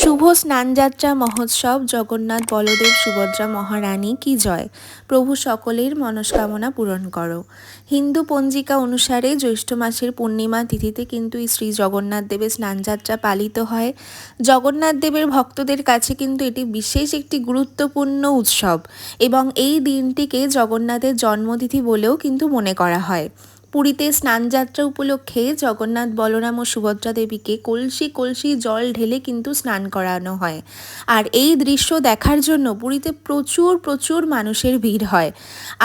শুভ স্নানযাত্রা মহোৎসব, জগন্নাথ বলদেব সুভদ্রা মহারানী কি জয়? প্রভু সকলের মনস্কামনা পূরণ করো। হিন্দু পঞ্জিকা অনুসারে জ্যৈষ্ঠ মাসের পূর্ণিমা তিথিতে কিন্তু শ্রী জগন্নাথ দেবের স্নানযাত্রা পালিত হয়। জগন্নাথ দেবের ভক্তদের কাছে কিন্তু এটি বিশেষ একটি গুরুত্বপূর্ণ উৎসব এবং এই দিনটিকে জগন্নাথের জন্মতিথি বলেও কিন্তু মনে করা হয়। পুরীতে স্নানযাত্রা উপলক্ষে জগন্নাথ বলরাম ও সুভদ্রা দেবীকে কলসি কলসি জল ঢেলে কিন্তু স্নান করানো হয়। আর এই দৃশ্য দেখার জন্য পুরীতে প্রচুর প্রচুর মানুষের ভিড় হয়।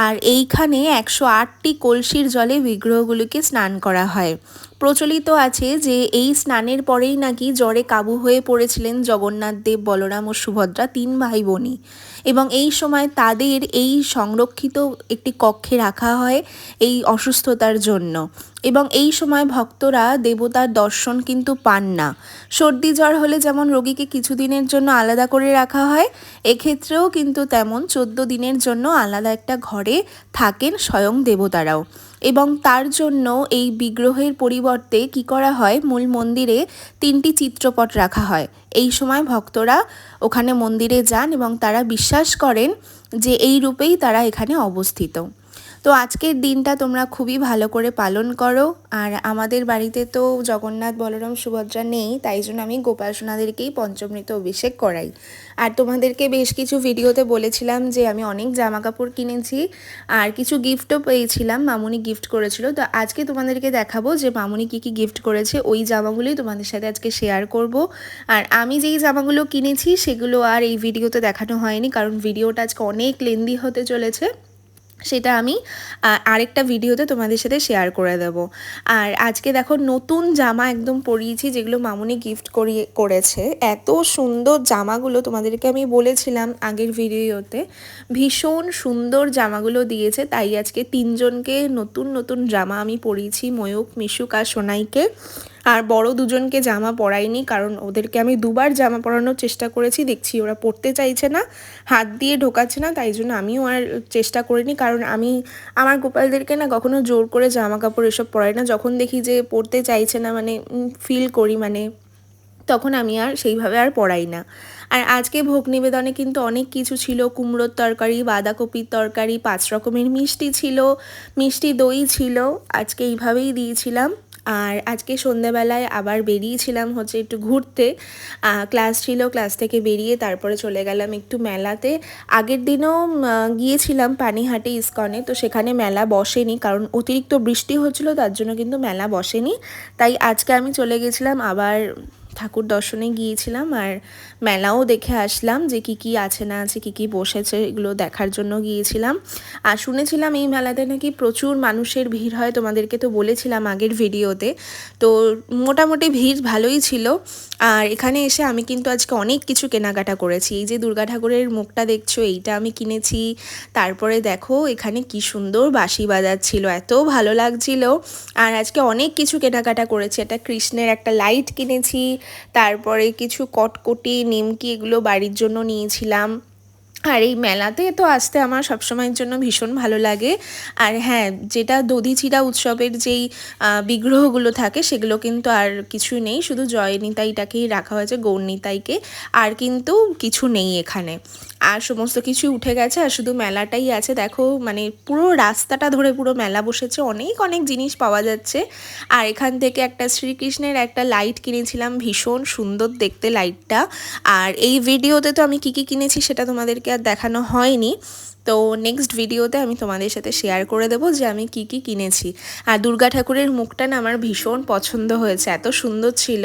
আর এইখানে একশো আটটি কলসির জলে বিগ্রহগুলিকে স্নান করা হয়। প্রচলিত আছে যে এই স্নানের পরেই নাকি জ্বরে কাবু হয়ে পড়েছিলেন জগন্নাথ দেব, বলরাম ও সুভদ্রা তিন ভাই বোনই এবং এই সময় তাদের এই সংরক্ষিত একটি কক্ষে রাখা হয় এই অসুস্থতার জন্য। এবং এই সময় ভক্তরা, দেবতার দর্শন কিন্তু পান না। সর্দি জ্বর হলে যেমন রোগীকে কিছুদিনের জন্য আলাদা করে রাখা হয়, এক্ষেত্রেও কিন্তু তেমন চোদ্দ দিনের জন্য আলাদা একটা ঘরে থাকেন স্বয়ং দেবতারাও। এবং তার জন্য এই বিগ্রহের পরিবর্তে কি করা হয়? মূল মন্দিরে তিনটি চিত্রপট রাখা হয়। এই সময় ভক্তরা ওখানে মন্দিরে যান এবং তারা বিশ্বাস করেন যে এই রূপেই তারা এখানে অবস্থিত। তো আজকের দিনটা তোমরা খুবই ভালো করে পালন করো। আর আমাদের বাড়িতে তো জগন্নাথ বলরাম সুভদ্রা নেই, তাই জন্য আমি গোপাল সোনাদেরকেই পঞ্চমৃত অভিষেক করাই। আর তোমাদেরকে বেশ কিছু ভিডিওতে বলেছিলাম যে আমি অনেক জামা কাপড় কিনেছি, আর কিছু গিফটও পেয়েছিলাম, মামুনি গিফট করেছিল। তো আজকে তোমাদেরকে দেখাবো যে মামুনি কি কি গিফট করেছে, ওই জামাগুলোই তোমাদের সাথে আজকে শেয়ার করব। আর আমি যেই জামাগুলো কিনেছি, সেগুলো আর এই ভিডিওতে দেখানো হয়নি, কারণ ভিডিওটা আজকে অনেক লেন্দি হতে চলেছে। সেটা আমি আরেকটা ভিডিওতে তোমাদের সাথে শেয়ার করে দেব। আর আজকে দেখো নতুন জামা একদম পরিয়েছি যেগুলো মামুনি গিফট করিয়ে, করেছে। এত সুন্দর জামাগুলো তোমাদেরকে আমি বলেছিলাম আগের ভিডিওতে, ভীষণ সুন্দর জামাগুলো দিয়েছে। তাই আজকে তিনজনকে নতুন নতুন জামা আমি পরিয়েছি, ময়ূক, মিশুক আর সোনাইকে। আর বড় দুজনকে জামা পরাইনি, কারণ ওদেরকে আমি দুবার জামা পরানোর চেষ্টা করেছি, দেখছি ওরা পড়তে চাইছে না, হাত দিয়ে ঢোকাচ্ছে না, তাই জন্য আমিও আর চেষ্টা করিনি, কারণ আমি, আমার গোপালদেরকে না কখনো জোর করে জামা কাপড় এসব পরাই না, যখন দেখি যে পড়তে চাইছে না মানে ফিল করি মানে তখন আমি আর সেইভাবে আর পড়াই না। আর আজকে ভোগ নিবেদনে কিন্তু অনেক কিছু ছিল, কুমড়োর তরকারি, বাঁধাকপির তরকারি, পাঁচ রকমের মিষ্টি ছিল, মিষ্টি দই ছিল, আজকে এইভাবেই দিয়েছিলাম। আর আজকে সন্ধ্যাবেলায় আবার বেরিয়েছিলাম হচ্ছে একটু ঘুরতে। ক্লাস ছিল, ক্লাস থেকে বেরিয়ে তারপরে চলে গেলাম একটু মেলাতে। আগের দিনও গিয়েছিলাম পানিহাটি ইস্কনে, তো সেখানে মেলা বসেনি, কারণ অতিরিক্ত বৃষ্টি হচ্ছিল, তার জন্য কিন্তু মেলা বসেনি। তাই আজকে আমি চলে গেছিলাম আবার ঠাকুর দর্শনে গিয়েছিলাম আর মেলাও দেখে আসলাম যে কি কি আছে না আছে, কি কি বসেছে, এগুলো দেখার জন্য গিয়েছিলাম। আর শুনেছিলাম এই মেলাতে নাকি প্রচুর মানুষের ভিড় হয়, তোমাদেরকে তো বলেছিলাম আগের ভিডিওতে। তো মোটামুটি ভিড় ভালোই ছিল। আর এখানে এসে আমি কিন্তু আজকে অনেক কিছু কেনাকাটা করেছি। এই যে দুর্গা ঠাকুরের মুখটা দেখছ, এইটা আমি কিনেছি। তারপরে দেখো, এখানে কি সুন্দর বাঁশি বাজাচ্ছিল, এত ভালো লাগছিল। আর আজকে অনেক কিছু কেনাকাটা করেছি। একটা কৃষ্ণের একটা লাইট কিনেছি তারপরে কিছু কটকটি নিমকি এগুলো বাড়ির জন্য নিয়েছিলাম। আর এই মেলাতে তো আসতে আমার সবসময়ের জন্য ভীষণ ভালো লাগে। আর হ্যাঁ যেটা দধিচিরা উৎসবের যেই বিগ্রহগুলো থাকে সেগুলো কিন্তু আর কিছু নেই। শুধু জয়নিতাইটাকেই রাখা হয়েছে, গৌরনিতাইকে। আর কিন্তু কিছু নেই এখানে। আর সমস্ত কিছু উঠে গেছে আর শুধু মেলাটাই আছে। দেখো মানে পুরো রাস্তাটা ধরে পুরো মেলা বসেছে। অনেক অনেক জিনিস পাওয়া যাচ্ছে। আর এখান থেকে একটা শ্রীকৃষ্ণের একটা লাইট কিনেছিলাম। ভীষণ সুন্দর দেখতে লাইটটা। আর এই ভিডিওতে তো আমি কী কী কিনেছি সেটা তোমাদেরকে আর দেখানো হয়নি। তো নেক্সট ভিডিওতে আমি তোমাদের সাথে শেয়ার করে দেবো যে আমি কি কি কিনেছি। আর দুর্গা ঠাকুরের মুখটা না আমার ভীষণ পছন্দ হয়েছে, এত সুন্দর ছিল।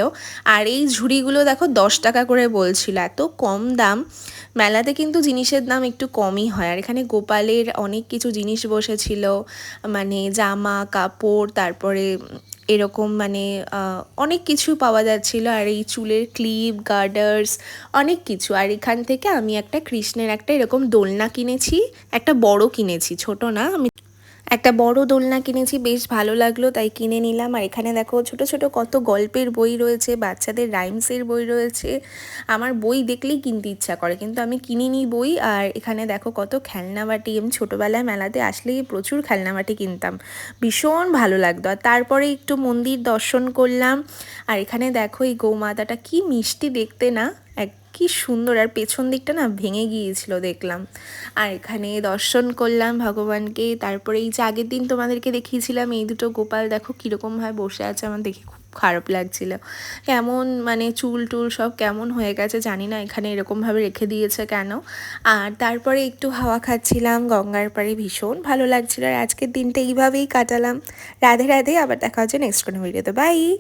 আর এই ঝুড়িগুলো দেখো দশ টাকা করে বলছিল, এত কম দাম। মেলাতে কিন্তু জিনিসের দাম একটু কমই হয়। আর এখানে গোপালের অনেক কিছু জিনিস বসেছিল মানে জামা, কাপড়, তারপরে এরকম মানে অনেক কিছু পাওয়া যাচ্ছিল। আর এই চুলের ক্লিপ গার্ডার্স অনেক কিছু। আর এখান থেকে আমি একটা কৃষ্ণের একটা এরকম দোলনা কিনেছি, একটা বড় কিনেছি, ছোট না। আমি একটা বড় দোলনা কিনেছি, বেশ ভালো লাগল, তাই কিনে নিলাম। আর এখানে দেখো, ছোট ছোট কত গল্পের বই রয়েছে, বাচ্চাদের রাইমসের বই রয়েছে। আমার বই দেখলেই কিনতে ইচ্ছা করে, কিন্তু আমি কিনিনি বই। আর এখানে দেখো, কত খেলনাবাটি আমি ছোটোবেলায় মেলাতে আসলেই প্রচুর খেলনাবাটি কিনতাম। ভীষণ ভালো লাগতো। আর তারপরে একটু মন্দির দর্শন করলাম। আর এখানে দেখো, এই গৌমাতাটা, কি মিষ্টি দেখতে না? এক কি সুন্দর। আর পেছন দিকটা না ভেঙে গিয়েছিল দেখলাম। আর এখানে দর্শন করলাম ভগবানকে। তারপরে এই যে আগের দিন তোমাদেরকে দেখিয়েছিলাম, এই দুটো গোপাল দেখো কীরকমভাবে বসে আছে, আমার দেখে খুব খারাপ লাগছিল। কেমন মানে চুল টুল সব কেমন হয়ে গেছে জানি না, এখানে এরকমভাবে রেখে দিয়েছে কেন? আর তারপরে একটু হাওয়া খাচ্ছিলাম, গঙ্গার পাড়ে ভীষণ ভালো লাগছিল। আর আজকের দিনটা এইভাবেই কাটালাম। রাধে রাধে, আবার দেখা হচ্ছে নেক্সট কোনো ভিডিওতে বাই